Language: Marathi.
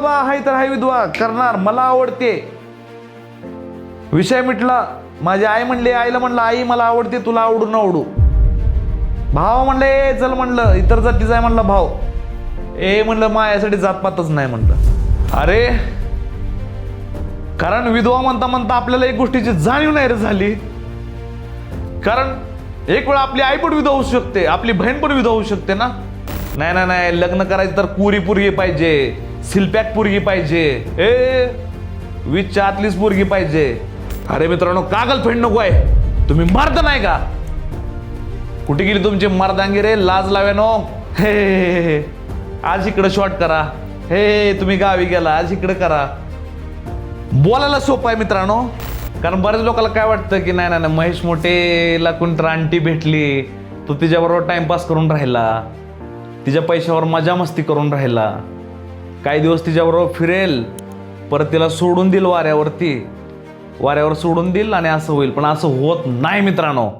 बाबा आहे तर हाय विधवा करणार मला आवडते. विषय मिटला माझी आई म्हणली आईला म्हणलं आई मला आवडते तुला आवडू न आवडू. भाव म्हणलं ए चल म्हणलं इतर जातीचा आहे म्हणलं भाव. ए म्हणलं मायासाठी जातपातच नाही म्हणलं. अरे कारण विधवा म्हणता म्हणता आपल्याला एक गोष्टीची जाणीव नाही रे झाली. कारण एक वेळ आपली आई पण विधवा होऊ शकते आपली बहीण पण विधवा होऊ शकते ना. नाही नाही नाही लग्न करायचं तर पुरी पुरी पाहिजे. सिलपॅक पोरगी पाहिजे. ए विचारलीच पोरगी पाहिजे. अरे मित्रांनो कागल फेड नको आहे? तुम्ही मर्द नाही का? कुठे गेली तुमची मर्दांगी रे? लाज लाव्यानो हे आज इकडं शॉर्ट करा. हे तुम्ही गावी गेला आज इकडं करा. बोलायला सोपं आहे मित्रांनो. कारण बऱ्याच लोकांना काय वाटतं की नाही नाही नाही, महेश मोठेला कोणतर आंटी भेटली तो तिच्याबरोबर टाइमपास करून राहिला. तिच्या पैशावर मजा मस्ती करून राहिला. काही दिवस तिच्याबरोबर फिरेल परत तिला सोडून देईल वाऱ्यावरती. वाऱ्यावर सोडून देईल आणि असं होईल. पण असं होत नाही मित्रांनो.